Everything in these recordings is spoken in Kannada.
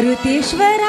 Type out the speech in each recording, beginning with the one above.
मारुतीश्वर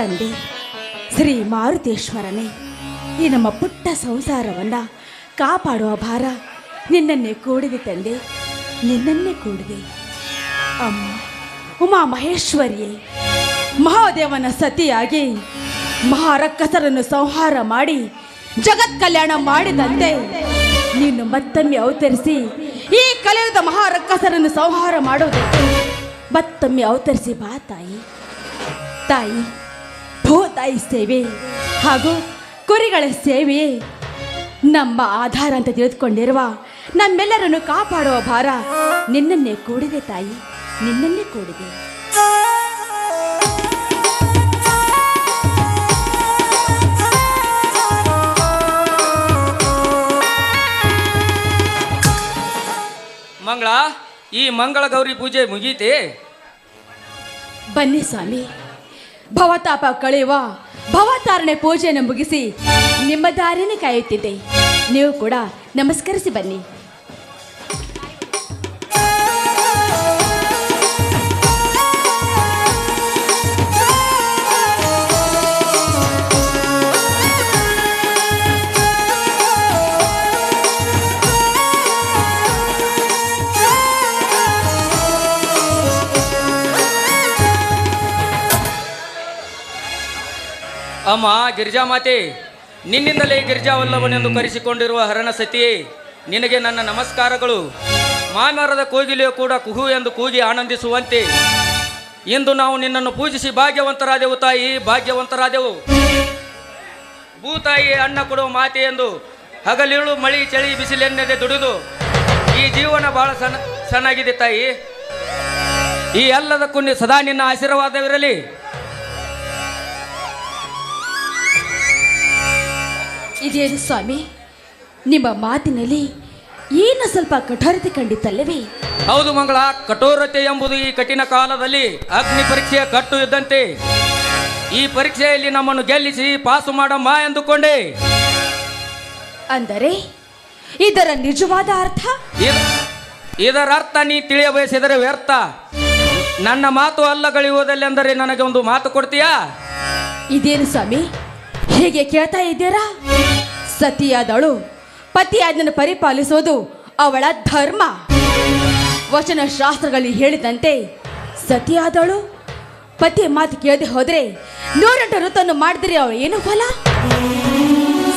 ತಂದೆ, ಶ್ರೀ ಮಾರುತೇಶ್ವರನೇ, ಈ ನಮ್ಮ ಪುಟ್ಟ ಸಂಸಾರವನ್ನ ಕಾಪಾಡುವ ಭಾರ ನಿನ್ನನ್ನೇ ಕೂಡಿದೆ ತಂದೆ, ನಿನ್ನನ್ನೇ ಕೂಡಿದೆ. ಅಮ್ಮ, ಉಮಾ ಮಹೇಶ್ವರಿಯೇ, ಮಹಾದೇವನ ಸತಿಯಾಗಿ ಮಹಾರಕ್ಕಸರನ್ನು ಸಂಹಾರ ಮಾಡಿ ಜಗತ್ ಕಲ್ಯಾಣ ಮಾಡಿದಂತೆ ನೀನು ಮತ್ತೊಮ್ಮೆ ಅವತರಿಸಿ ಈ ಕಲಿಯುಗದ ಮಹಾರಕ್ಕಸರನ್ನು ಸಂಹಾರ ಮಾಡೋದಕ್ಕೆ ಮತ್ತೊಮ್ಮೆ ಅವತರಿಸಿ ಬಾ ತಾಯಿ. ತಾಯಿ ಭೂತಾಯಿ ಸೇವೆ ಹಾಗೂ ಕುರಿಗಳ ಸೇವೆ. ನಮ್ಮ ಆಧಾರ ಅಂತ ತಿಳಿದುಕೊಂಡಿರುವ ನಮ್ಮೆಲ್ಲರನ್ನು ಕಾಪಾಡುವ ಭಾರ ನಿನ್ನನ್ನೇ ಕೂಡಿದೆ ತಾಯಿ ನಿನ್ನನ್ನೇ ಕೂಡಿದೆ. ಮಂಗಳ ಈ ಮಂಗಳ ಗೌರಿ ಪೂಜೆ ಮುಗೀತೆ? ಬನ್ನಿ ಸ್ವಾಮಿ. ಭವತಾಪ ಕಳೆಯುವ ಭವತಾರಣೆ ಪೂಜೆಯನ್ನು ಮುಗಿಸಿ ನಿಮ್ಮ ದಾರಿನೇ ಕಾಯುತ್ತಿದ್ದೆ. ನೀವು ಕೂಡ ನಮಸ್ಕರಿಸಿ ಬನ್ನಿ. ಅಮ್ಮ, ಗಿರಿಜಾ ಮಾತೆ, ನಿನ್ನಿಂದಲೇ ಗಿರಿಜಾವಲ್ಲವನೆಂದು ಕರೆಸಿಕೊಂಡಿರುವ ಹರಣ ಸತಿಯೇ, ನಿನಗೆ ನನ್ನ ನಮಸ್ಕಾರಗಳು. ಮಾನವರದ ಕೂಗಿಲೆಯು ಕೂಡ ಕುಹು ಎಂದು ಕೂಗಿ ಆನಂದಿಸುವಂತೆ. ಇಂದು ನಾವು ನಿನ್ನನ್ನು ಪೂಜಿಸಿ ಭಾಗ್ಯವಂತರಾದೆವು ತಾಯಿ, ಭಾಗ್ಯವಂತರಾದೆವು. ಭೂತಾಯಿ ಅಣ್ಣ ಕೊಡುವ ಮಾತೆ ಎಂದು ಹಗಲಿರುಳು ಮಳಿ ಚಳಿ ಬಿಸಿಲೆನ್ನದೆ ದುಡಿದು, ಈ ಜೀವನ ಬಹಳ ಸಣ್ಣ ಚೆನ್ನಾಗಿದೆ ತಾಯಿ. ಈ ಎಲ್ಲದಕ್ಕೂ ಸದಾ ನಿನ್ನ ಆಶೀರ್ವಾದವಿರಲಿ. ಇದೇನು ಸ್ವಾಮಿ. ನಿಮ್ಮ ಮಾತಿನಲ್ಲಿ ಏನು ಸ್ವಲ್ಪ ಕಠೋರತೆ ಕಂಡಿತ್ತಲ್ಲವೇ ಹೌದು ಮಂಗಳ ಕಠೋರತೆ ಎಂಬುದು ಈ ಕಠಿಣ ಕಾಲದಲ್ಲಿ ಅಗ್ನಿ ಪರೀಕ್ಷೆಯ ಕಟ್ಟು ಇದ್ದಂತೆ. ಈ ಪರೀಕ್ಷೆಯಲ್ಲಿ ನಮ್ಮನ್ನು ಗೆಲ್ಲಿಸಿ ಪಾಸು ಮಾಡಮ್ಮ ಎಂದುಕೊಂಡೆ. ಅಂದರೆ ಇದರ ನಿಜವಾದ ಅರ್ಥ? ಇದ್- ಇದರ ಅರ್ಥ ನೀ ತಿಳಿಯ ಬಯಸಿದರೆ ವ್ಯರ್ಥ. ನನ್ನ ಮಾತು ಅಲ್ಲಗಳೆಯುವುದಲ್ಲೆಂದರೆ ನನಗೆ ಒಂದು ಮಾತು ಕೊಡ್ತೀಯಾ? ಇದೇನು ಸ್ವಾಮಿ? ಹೀಗೆ ಕೇಳ್ತಾ ಇದ್ದೀರಾ? ಸತಿಯಾದಳು. ಪತಿಯಾದನ್ನು ಪರಿಪಾಲಿಸೋದು ಅವಳ ಧರ್ಮ. ವಚನ ಶಾಸ್ತ್ರಗಳಲ್ಲಿ ಹೇಳಿದಂತೆ ಸತಿಯಾದಳು. ಪತಿಯ ಮಾತು ಕೇಳದೆ ಹೋದ್ರೆ ನೂರೆಂಟು ಋತನ್ನು ಮಾಡಿದ್ರೆ ಅವಳು ಏನು ಫಲ?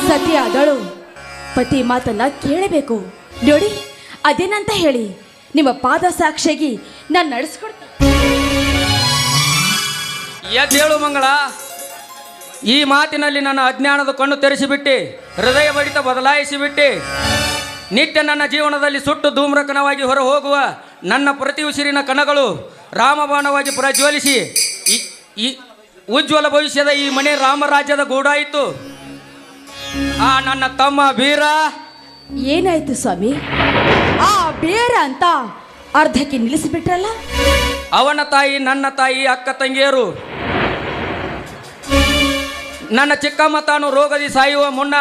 ಸತಿಯಾದಳು. ಪತಿ ಮಾತನ್ನ ಕೇಳಬೇಕು. ನೋಡಿ, ಅದೇನಂತ ಹೇಳಿ. ನಿಮ್ಮ ಪಾದ ಸಾಕ್ಷಿಗೆ ನಾನು ನಡೆಸ್ಕೊಡ್ತೀನಿ. ಮಂಗಳ. ಈ ಮಾತಿನಲ್ಲಿ ನನ್ನ ಅಜ್ಞಾನದ ಕಣ್ಣು ತೆರೆಸಿಬಿಟ್ಟು ಹೃದಯ ಬಡಿತ ಬದಲಾಯಿಸಿಬಿಟ್ಟು ನಿತ್ಯ ನನ್ನ ಜೀವನದಲ್ಲಿ ಸುಟ್ಟು ಧೂಮ್ರಕನವಾಗಿ ಹೊರ ಹೋಗುವ ನನ್ನ ಪ್ರತಿ ಉಸಿರಿನ ಕಣಗಳು ರಾಮಬಾಣವಾಗಿ ಪ್ರಜ್ವಲಿಸಿ ಈ- ಉಜ್ವಲ ಭವಿಷ್ಯದ ಈ ಮನೆ ರಾಮರಾಜ್ಯದ ಗೂಡಾಯಿತು. ಆ ನನ್ನ ತಮ್ಮ ಬೀರ. ಏನಾಯ್ತು ಸ್ವಾಮಿ? ಆ ಬೇರ ಅಂತ ಅರ್ಧಕ್ಕೆ ನಿಲ್ಲಿಸಿಬಿಟ್ರಲ್ಲ? ಅವನ ತಾಯಿ ನನ್ನ ತಾಯಿ ಅಕ್ಕ ತಂಗಿಯರು ನನ್ನ ಚಿಕ್ಕಮ್ಮ ತಾನು ರೋಗದಿ ಸಾಯುವ ಮುನ್ನ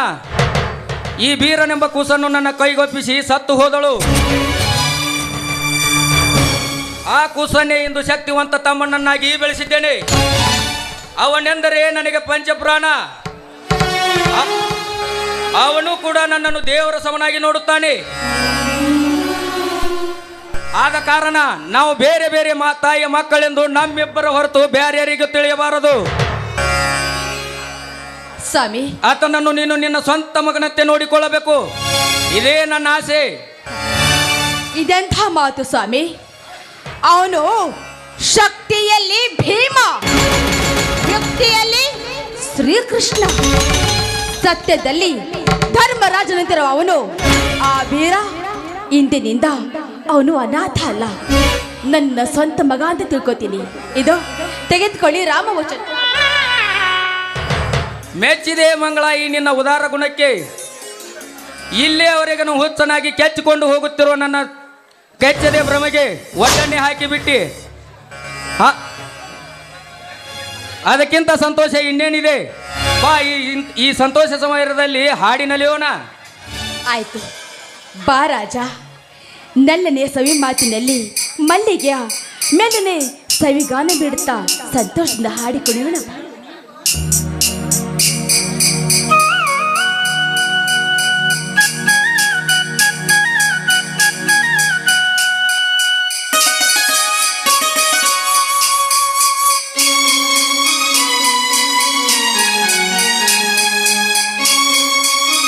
ಈ ಬೀರನೆಂಬ ಕೂಸನ್ನು ನನ್ನ ಕೈಗೊಪ್ಪಿಸಿ ಸತ್ತು ಹೋದಳು. ಆ ಕೂಸನ್ನೇ ಇಂದು ಶಕ್ತಿವಂತ ತಮ್ಮನನ್ನಾಗಿ ಬೆಳೆಸಿದ್ದೇನೆ. ಅವನೆಂದರೆ ನನಗೆ ಪಂಚಪ್ರಾಣ. ಅವನು ಕೂಡ ನನ್ನನ್ನು ದೇವರ ಸಮನಾಗಿ ನೋಡುತ್ತಾನೆ. ಆದ ಕಾರಣ ನಾವು ಬೇರೆ ಬೇರೆ ಮಾ ತಾಯಿಯ ಮಕ್ಕಳೆಂದು ನಮ್ಮಿಬ್ಬರ ಹೊರತು ಬೇರೆಯರಿಗೂ ತಿಳಿಯಬಾರದು. ಸ್ವಾಮಿ. ಆತನನ್ನು ನೀನು ನಿನ್ನ ಸ್ವಂತ ಮಗನಂತೆ ನೋಡಿಕೊಳ್ಳಬೇಕು. ಇದೇ ನನ್ನ ಆಸೆ. ಇದೆಂಥ ಮಾತು ಸ್ವಾಮಿ? ಅವನು ಶಕ್ತಿಯಲ್ಲಿ ಭೀಮ ಯುಕ್ತಿಯಲ್ಲಿ ಶ್ರೀಕೃಷ್ಣ. ಸತ್ಯದಲ್ಲಿ ಧರ್ಮರಾಜನಂತಿರುವ ಅವನು ಆ ವೀರ. ಇಂದಿನಿಂದ ಅವನು ಅನಾಥ ಅಲ್ಲ. ನನ್ನ ಸ್ವಂತ ಮಗ ಅಂತ ತಿಳ್ಕೊತೀನಿ. ಇದು ತೆಗೆದುಕೊಳ್ಳಿ ರಾಮವಚನ. ಮೆಚ್ಚಿದೆ ಮಂಗಳ ಈ ನಿನ್ನ ಉದಾರ ಗುಣಕ್ಕೆ. ಇಲ್ಲಿಯವರೆಗೂ ಹುಚ್ಚನಾಗಿ ಕೆಚ್ಚಿಕೊಂಡು ಹೋಗುತ್ತಿರುವ ನನ್ನ ಕೆಚ್ಚದೆ ಭ್ರಮೆಗೆ ಒಡ್ಡಣ್ಣೆ ಹಾಕಿಬಿಟ್ಟಿ. ಅದಕ್ಕಿಂತ ಸಂತೋಷ ಇನ್ನೇನಿದೆ? ಬಾ, ಈ ಸಂತೋಷ ಸಮಯದಲ್ಲಿ ಹಾಡಿನಲಿಯೋಣ ಆಯ್ತು. ಬಾ ರಾಜ. ನಲ್ಲನೆ ಸವಿ ಮಾತಿನಲ್ಲಿ ಮಲ್ಲಿಗೆಯ ಮೆಲ್ಲನೆ ಸವಿಗಾನ ಬಿಡುತ್ತಾ ಸಂತೋಷದಿಂದ ಹಾಡಿ ಕುಣಿಯೋಣ ಬಾ.